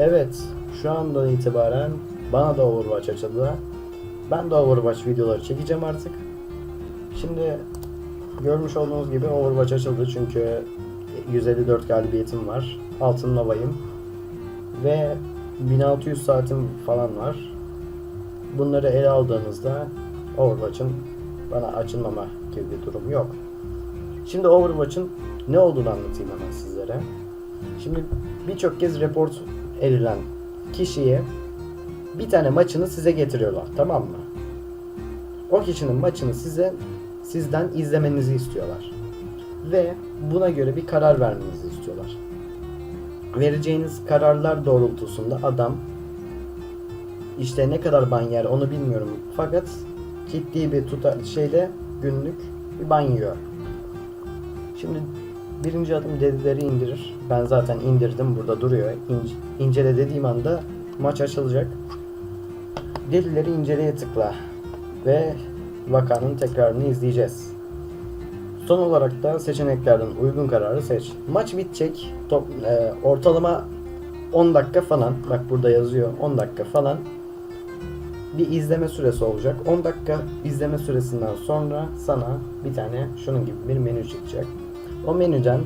Evet, şu andan itibaren bana da Overwatch açıldı. Ben de Overwatch videoları çekeceğim artık. Şimdi görmüş olduğunuz gibi Overwatch açıldı çünkü 154 galibiyetim var. Altın Nova'yım. Ve 1600 saatim falan var. Bunları ele aldığınızda Overwatch'ın bana açılmama gibi bir durum yok. Şimdi Overwatch'ın ne olduğunu anlatayım hemen sizlere. Şimdi birçok kez report edilen kişiye bir tane maçını size getiriyorlar tamam mı? O kişinin maçını size sizden izlemenizi istiyorlar. Ve buna göre bir karar vermenizi istiyorlar. Vereceğiniz kararlar doğrultusunda adam işte ne kadar ban yer onu bilmiyorum fakat ciddi bir tuta şeyde günlük bir ban yiyor. Şimdi birinci adım dedileri indirir. Ben zaten indirdim burada duruyor. İnce, incele dediğim anda maç açılacak. Dedileri inceleye tıkla ve vakanın tekrarını izleyeceğiz. Son olarak da seçeneklerden uygun kararı seç. Maç bitecek. Top, e, ortalama 10 dakika falan. Bak burada yazıyor 10 dakika falan. Bir izleme süresi olacak. 10 dakika izleme süresinden sonra sana bir tane şunun gibi bir menü çıkacak. O menüden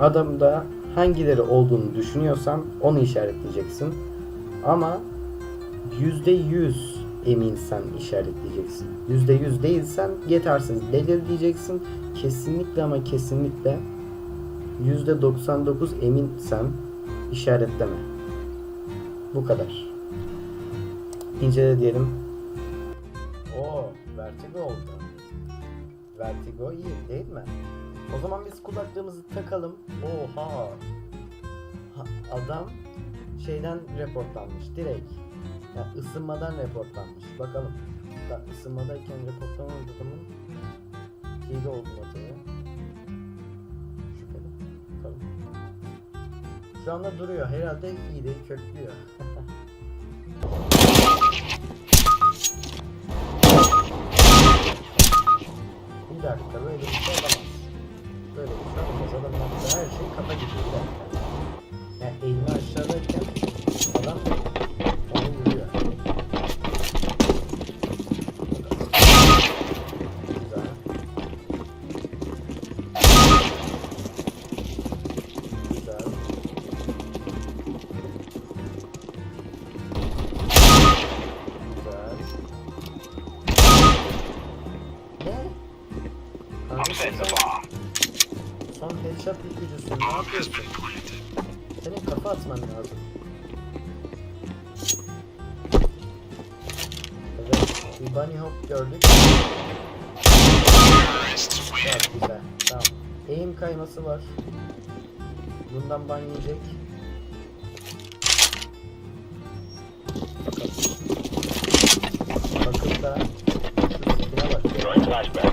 adamda hangileri olduğunu düşünüyorsan onu işaretleyeceksin. Ama %100 eminsen işaretleyeceksin. %100 değilsen yetersiz delir diyeceksin. Kesinlikle ama kesinlikle %99 eminsen işaretleme. Bu kadar. İncele diyelim. O Vertigo oldu. Vertigo iyi değil mi? O zaman biz kulaklığımızı takalım. Oha. Ha, adam şeyden reportlanmış direkt. Yani ısınmadan reportlanmış. Bakalım. Da ısınmadayken reportlanan adamın hile olduğunu atıyor. Şüpheli. Bakalım. Şu anda duruyor. Herhalde hileyi köklüyor. bir dakika böyle bir şey olamaz. Böyle bir şey olamaz. Adam yaptığı her şey kafa gidiyor. Bir dakika. Yani elini aşağıdayken adam onu vuruyor. Güzel. Güzel. Güzel. Son headshot yıkıcısın. Ne yapıyorsun? Senin kafa atman lazım. Evet, bir bunny hop gördük. Çok güzel. Tamam. Eğim kayması var. Bundan ban yiyecek. Bakın da şu bak.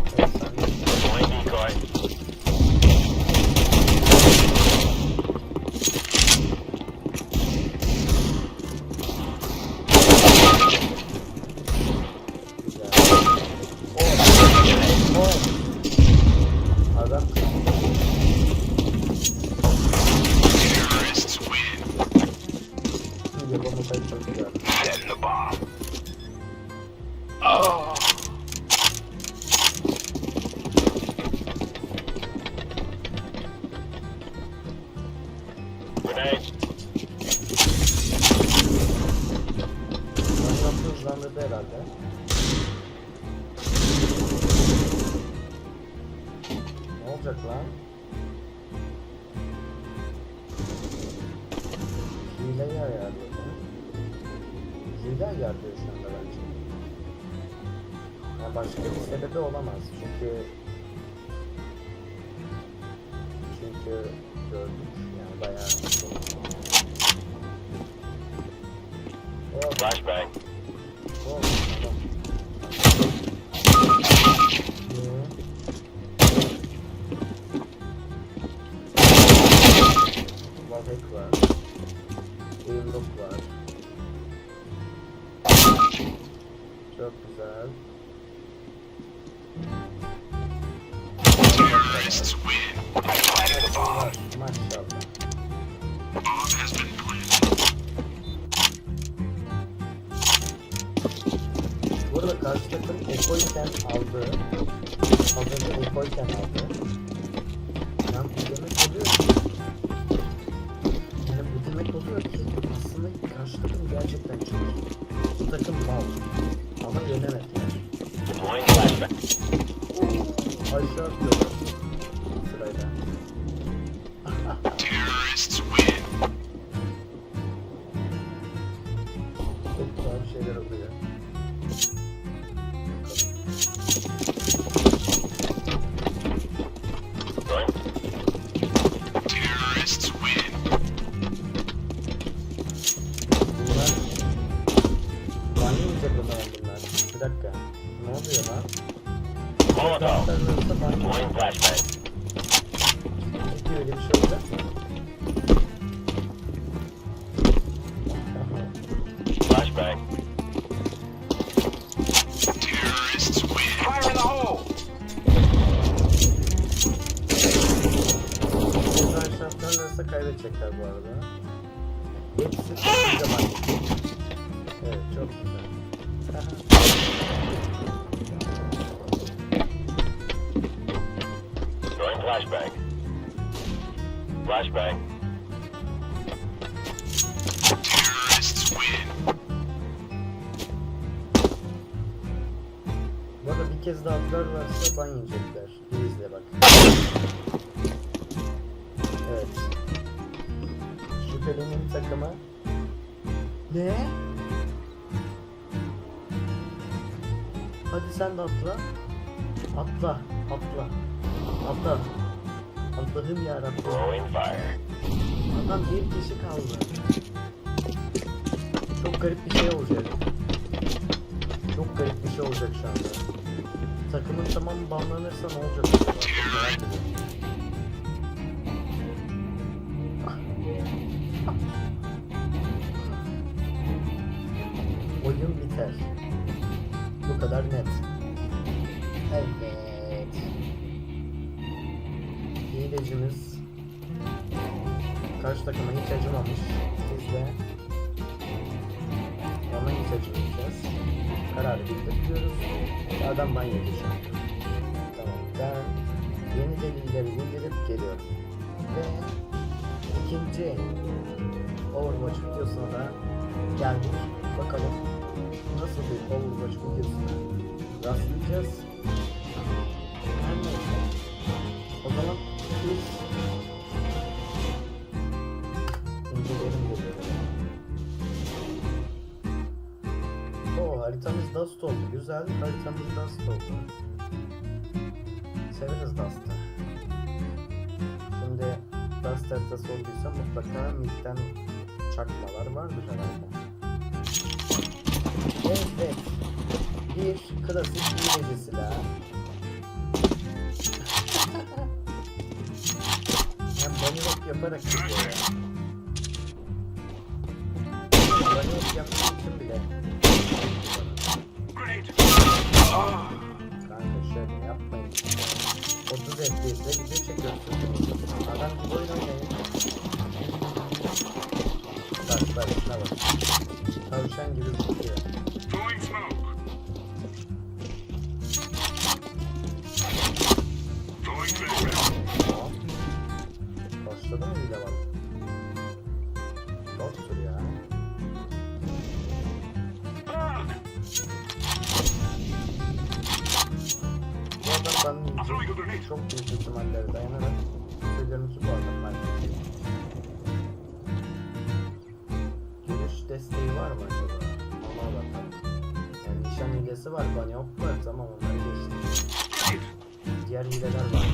Başlatı hızlandırdı herhalde. Ne olacak lan? Hileyi ayarlıyor. Hile ayarlıyor şu anda bence. Ya başka bir sebebi olamaz çünkü çünkü gördük yani bayağı Flashbang. oh, tamam. Arada karşı takım Ekoyken aldı. Az önce Ekoyken aldı. Yani bu demek oluyor ki yani bu oluyor ki aslında karşı takım gerçekten çok iyi. Bu takım mal. Ama flashbang. Aşağı atıyorlar. Sırayla. Terrorists şartlarlarsa kaybedecekler bu arada. Hepsi çok güzel banyo. Evet çok güzel. Throwing flashbang. Flashbang. Terrorists win. Bu arada bir kez daha atlarlarsa ban yiyecekler. İyi izle bak. Şüphelinin takımı. Ne? Hadi sen de atla. Atla. Atla. Atla. Allah'ım yarabbim. Adam bir kişi kaldı. Çok garip bir şey olacak. Çok garip bir şey olacak şu anda. Takımın tamamı banlanırsa ne olacak biter. Bu kadar net. Evet. Hilecimiz Karşı takıma hiç acımamış. Biz de ona hiç acımayacağız. Kararı bildiriyoruz. Adam ban yedi şu an. Tamam ben yeni delilleri bildirip geliyorum. Ve ikinci Overwatch videosuna da geldik. Bakalım nasıl bir Overwatch videosuna rastlayacağız. Her neyse. O zaman biz İnceleyelim geliyor. Oo haritamız Dust oldu. Güzel haritamız Dust oldu. Severiz Dust'ı. Şimdi Dust haritası olduysa mutlaka midden çakmalar vardır herhalde. Evet. Bir klasik hileci silah. Hem banilok yaparak gidiyor ya. Banilok yaptığı için bile. Kanka şöyle yapmayın. 30 FPS'de video çekiyorsun. Adam oyun oynayın. Yoktur ya. Bu adam ben çok büyük ihtimallere dayanarak ki bu adam ben Görüş desteği var mı acaba? Ona bakalım. Yani nişan hilesi var, banyok var. Tamam onları. Great. Diğer hileler var.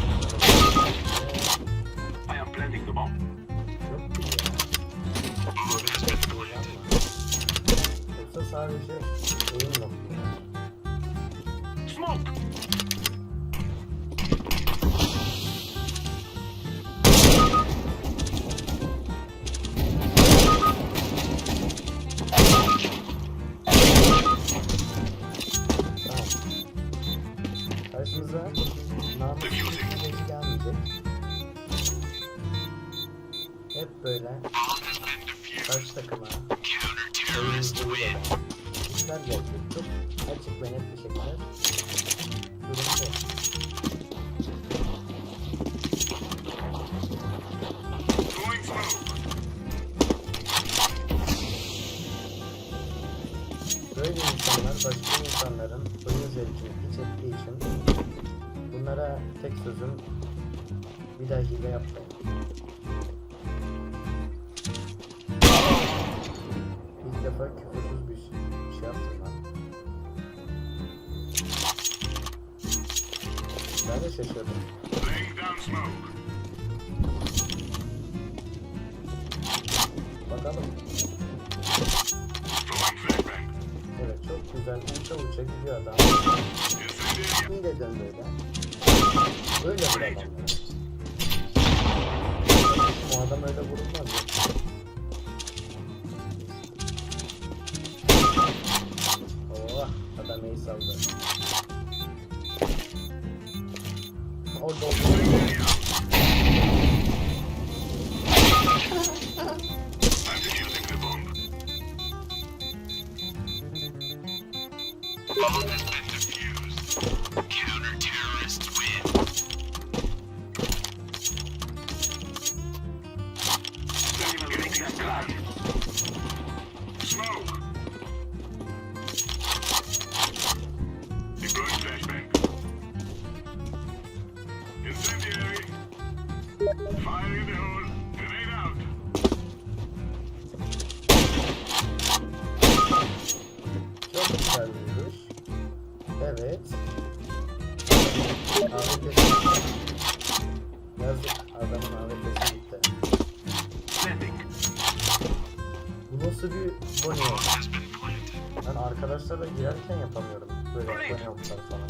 Yoksa sadece oyun mu? Karşımıza bir hileci gelmeyecek. Hep böyle tek sözüm bir daha hile yapmayın. İlk defa küfürsüz bir şey, şey yaptım lan. Ben de şaşırdım. Bakalım. Evet çok güzel uça uça gidiyor adam. Hile dön böyle. Böyle bir adam. Bu adam öyle vurulmaz ya. Oh, adam iyi saldı. Orada oldu. Incendiary Evet. AWP'si Yazık adamın AWP'si gitti. Bu nasıl bir planted. Ben arkadaşlarla girerken yapamıyorum. Böyle hoplar falan.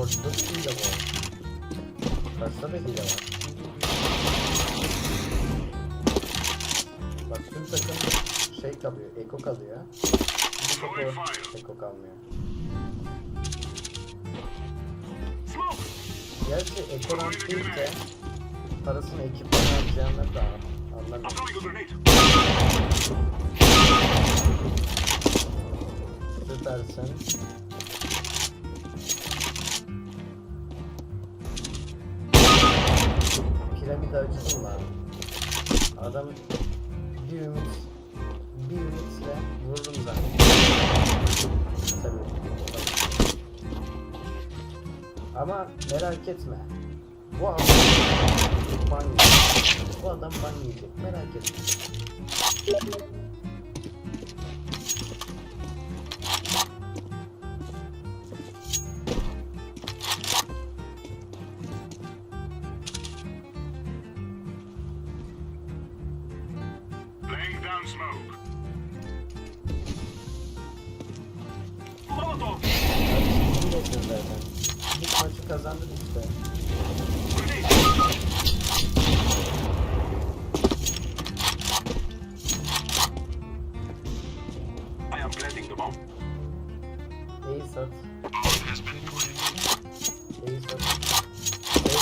Ortada bir hile var. Karşıda da hile var. Bak tüm takım şey kalıyor, eko kalıyor. Bir tek o eko kalmıyor. Gerçi ekoran değil de parasını ekipman harcayanlar da I'm anlamıyorum. throwing a grenade. Süpersin. Acıdım lan. Adam bir ümit bir ümitle vururum zaten. Tabii. Ama merak etme. Bu adam ban yiyecek. Bu adam ban yiyecek. Merak etme. Smoke. Molotov. İyi yapıyor zaten. İlk maçı kazandın işte. Grenade. I am planting the bomb. İyi sat. İyi sat.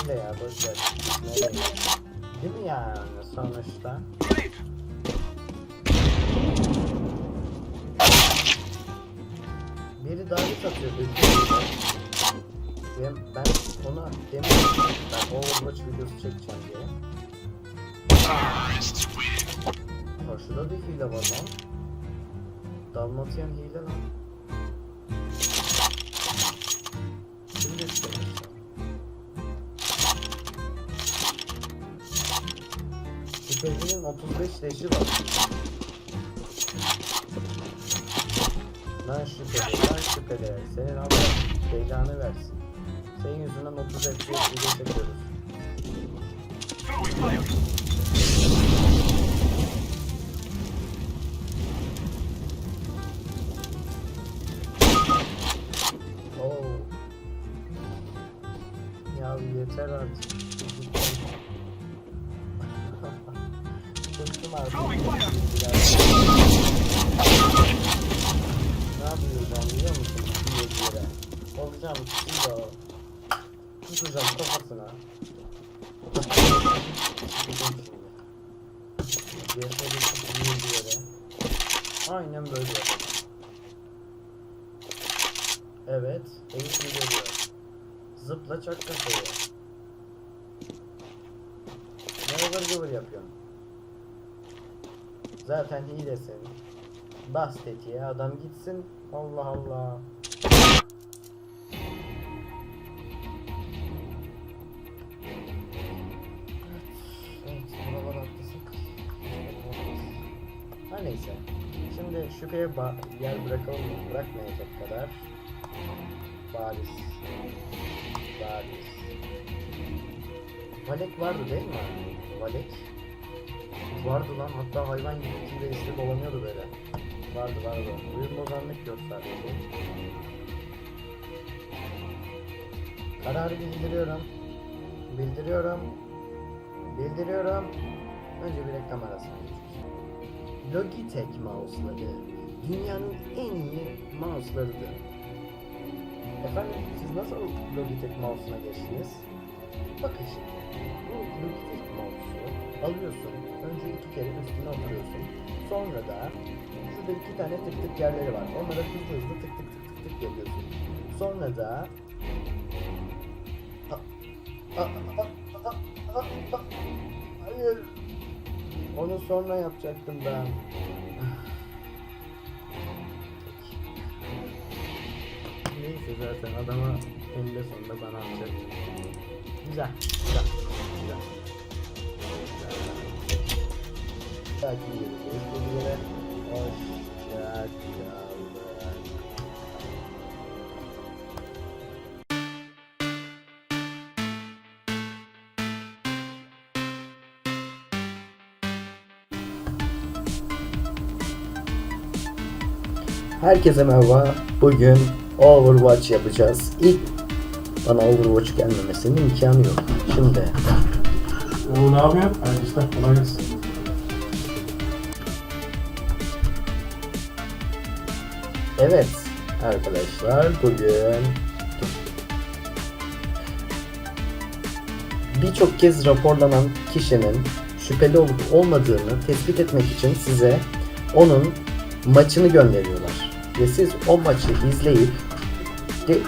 Öyle ya boşver. Nereye? Değil mi yani sonuçta? Atıyor Ben, ben ona demiştim ben Overwatch videosu çekeceğim diye. Karşıda bir hile var lan. Dalmatyan hile lan. Şimdi istemişler. Şüphelinin 35 leşi var. Lan şüpheli. Senin Allah belanı versin. Senin yüzünden 30 FPS fire. Oo. Ya yeter artık. Tutacağım kafasına. Aynen böyle yapacağım. Evet, eğitim geliyor. Zıpla çak kafayı. Ne ıvır gıvır yapıyorsun? Zaten hilesin. Bas tetiğe adam gitsin. Allah Allah. Her neyse. Şimdi şüpheye yer bırakalım mı? Bırakmayacak kadar. Bariz. Bariz. Valek vardı değil mi? Valek. Vardı lan hatta hayvan gibi içinde işte dolanıyordu böyle. Vardı vardı. Uyum bozanlık yok sadece. Kararı bildiriyorum. Bildiriyorum. Bildiriyorum. Önce bir reklam geçeceğiz. Logitech mouse'ları dünyanın en iyi mouse'larıdır. Efendim siz nasıl Logitech mouse'una geçtiniz? Bakın şimdi. Bu Logitech mouse'u alıyorsun. Önce iki kere üstüne oturuyorsun. Sonra da şurada iki tane tık tık yerleri var. Onlara hızlı hızlı tık tık tık tık tık yapıyorsun. Sonra da. Hayır. Onu sonra yapacaktım ben. Neyse zaten adama eninde sonunda bana alacak. Güzel, güzel, güzel. Belki göreceğiz. Bu Herkese merhaba. Bugün Overwatch yapacağız. İlk bana Overwatch gelmemesinin imkanı yok. Şimdi Oo ne yapıyor? İşler kolay gelsin. evet arkadaşlar bugün birçok kez raporlanan kişinin şüpheli olup olmadığını tespit etmek için size onun maçını gönderiyorlar. Ve siz o maçı izleyip de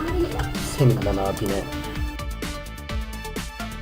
senin ben abine